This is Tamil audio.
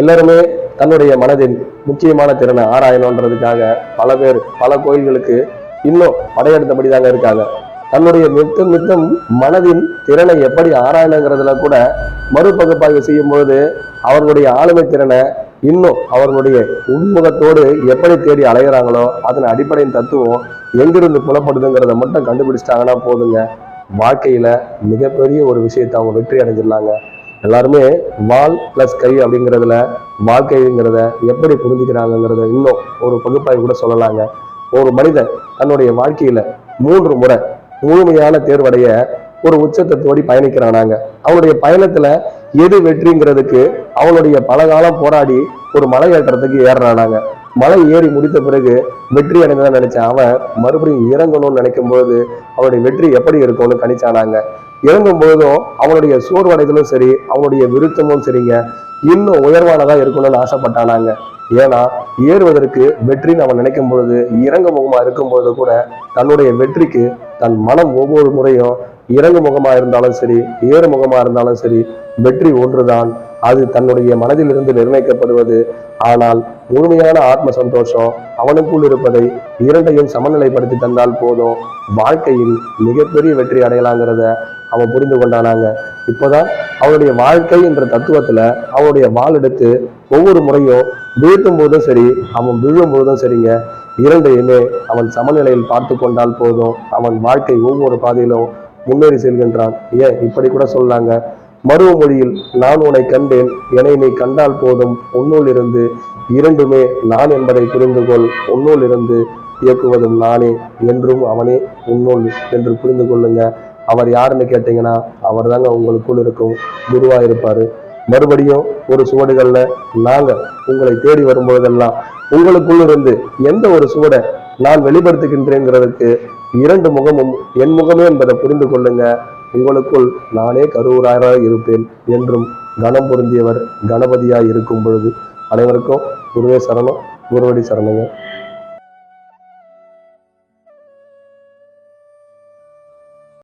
எல்லாருமே தன்னுடைய மனதின் முக்கியமான திறனை ஆராயணுன்றதுக்காக பல பேர் பல கோயில்களுக்கு இன்னும் படையெடுத்தபடி தாங்க இருக்காங்க. தன்னுடைய மித்தம் மித்தம் மனதின் திறனை எப்படி ஆராயணுங்கிறதுல கூட மறுபகுப்பாய்வு செய்யும் பொழுது அவர்களுடைய ஆளுமை திறனை இன்னும் அவர்களுடைய உண்முகத்தோடு எப்படி தேடி அலைகிறாங்களோ அதன் அடிப்படையின் தத்துவம் எங்கிருந்து புலப்படுதுங்கிறத மட்டும் கண்டுபிடிச்சிட்டாங்கன்னா போதுங்க. வாழ்க்கையில மிகப்பெரிய ஒரு விஷயத்தை அவங்க வெற்றி அடைஞ்சிடலாங்க. எல்லாருமே வால் பிளஸ் கை அப்படிங்கிறதுல வாழ்க்கைங்கிறத எப்படி புரிஞ்சுக்கிறாங்கங்கிறத இன்னும் ஒரு பகுப்பாய்வு கூட சொல்லலாங்க. ஒரு மனிதன் தன்னுடைய வாழ்க்கையில மூன்று முறை முழுமையான தேர்வடைய ஒரு உச்சத்தை தோடி பயணிக்கிறானாங்க. அவனுடைய பயணத்துல எது வெற்றிங்கிறதுக்கு அவனுடைய பல காலம் போராடி ஒரு மலை ஏற்றத்துக்கு ஏறுறானாங்க. மலை ஏறி முடித்த பிறகு வெற்றி அடைந்ததான் நினைச்சேன் அவன் மறுபடியும் இறங்கணும்னு நினைக்கும் போது அவனுடைய வெற்றி எப்படி இருக்கும்னு கணிச்சானாங்க. இறங்கும் போதும் அவனுடைய சோர்வடைதலும் சரி அவனுடைய விருத்தமும் சரிங்க. இன்னும் உயர்வானதா இருக்கணும்னு ஆசைப்பட்டானாங்க. ஏன்னா ஏறுவதற்கு வெற்றின்னு அவன் நினைக்கும் பொழுது இறங்க முகமா இருக்கும் பொழுது கூட தன்னுடைய வெற்றிக்கு தன் மனம் ஒவ்வொரு முறையும் இறங்கு முகமா இருந்தாலும் சரி ஏறு முகமா இருந்தாலும் சரி வெற்றி ஒன்றுதான். அது தன்னுடைய மனதிலிருந்து நிர்ணயிக்கப்படுவது. ஆனால் முழுமையான ஆத்ம சந்தோஷம் அவனுக்குள் இருப்பதை இரண்டையும் சமநிலைப்படுத்தி தந்தால் போதும். வாழ்க்கையில் மிகப்பெரிய வெற்றி அடையலாங்கிறத அவன் புரிந்து கொண்டானாங்க. இப்போதான் அவனுடைய வாழ்க்கை என்ற தத்துவத்துல அவனுடைய வாள் எடுத்து ஒவ்வொரு முறையும் வீழ்த்தும் போதும் சரி அவன் விழும் போதும் சரிங்க. இரண்டையுமே அவன் சமநிலையில் பார்த்து கொண்டால் போதும். அவன் வாழ்க்கை ஒவ்வொரு பாதையிலும் முன்னேறி செல்கின்றான். ஏன்? இப்படி கூட சொல்லாங்க. மருவ மொழியில் நான் உன்னை கண்டேன். என்னை நீ கண்டால் போதும். உன்னுள் இருந்து இரண்டுமே நான் என்பதை புரிந்து கொள் உன்னுள் இருந்து இயக்குவதும் நானே. என்றும் அவனே உன்னுள் என்று புரிந்து கொள்ளுங்க. அவர் யாருன்னு கேட்டீங்கன்னா அவர் தாங்க உங்களுக்குள் இருக்கும் குருவா இருப்பாரு. மறுபடியும் ஒரு சுவடுகள்ல நாங்க உங்களை தேடி வரும்பொழுதெல்லாம் உங்களுக்குள் இருந்து எந்த ஒரு சுவடை நான் வெளிப்படுத்துகின்றேங்கிறதுக்கு இரண்டு முகமும் என் முகமே என்பதை புரிந்து கொள்ளுங்க. உங்களுக்குள் நானே கருவூராராக இருப்பேன் என்றும் கணம் பொருந்தியவர் கணபதியாய் இருக்கும் பொழுது. அனைவருக்கும் குருவே சரணம் குருவடி சரணங்க